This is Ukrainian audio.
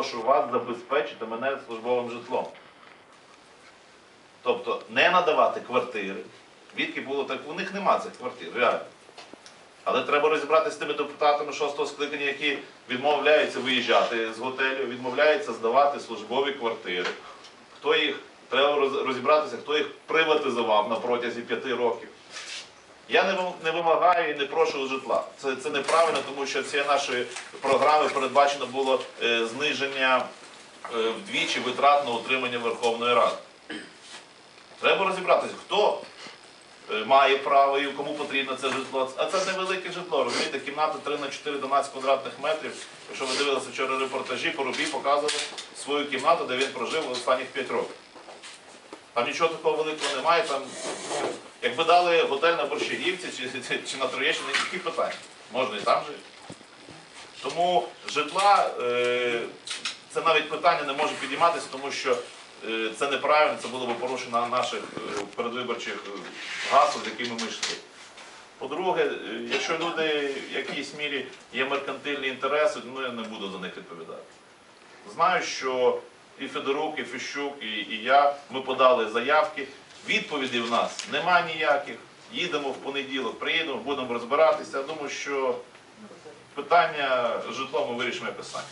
прошу вас забезпечити мене службовим житлом. Тобто не надавати квартири. Відки було так, у них нема цих квартир, реально. Але треба розібратися з тими депутатами шостого скликання, які відмовляються виїжджати з готелю, відмовляються здавати службові квартири. Хто їх, треба розібратися, хто їх приватизував на протязі п'яти років. Я не вимагаю і не прошу житла. Це, це неправильно, тому що цією нашої програми передбачено було е, зниження е, вдвічі витрат на утримання Верховної Ради. Треба розібратися, хто е, має право і кому потрібно це житло. А це невелике житло, розумієте, кімната 3 на 4 12 квадратних метрів. Якщо ви дивилися вчора репортажі, Порубій показував свою кімнату, де він прожив останніх 5 років. Там нічого такого великого немає. Там, ну, якби дали готель на Борщагівці чи, чи, на Троєщині, які питання? Можна і там жити. Тому житла е, це навіть питання не може підійматися, тому що е, це неправильно, це було б порушено наших е, передвиборчих гасел, з якими ми йшли. По-друге, якщо люди в якійсь мірі є меркантильні інтереси, ну я не буду за них відповідати. Знаю, що і Федорук, і Фіщук, і, і я, ми подали заявки. Відповідей в нас немає ніяких. Їдемо в понеділок, приїдемо, будемо розбиратися. Я думаю, що питання житло ми вирішимо якось самі.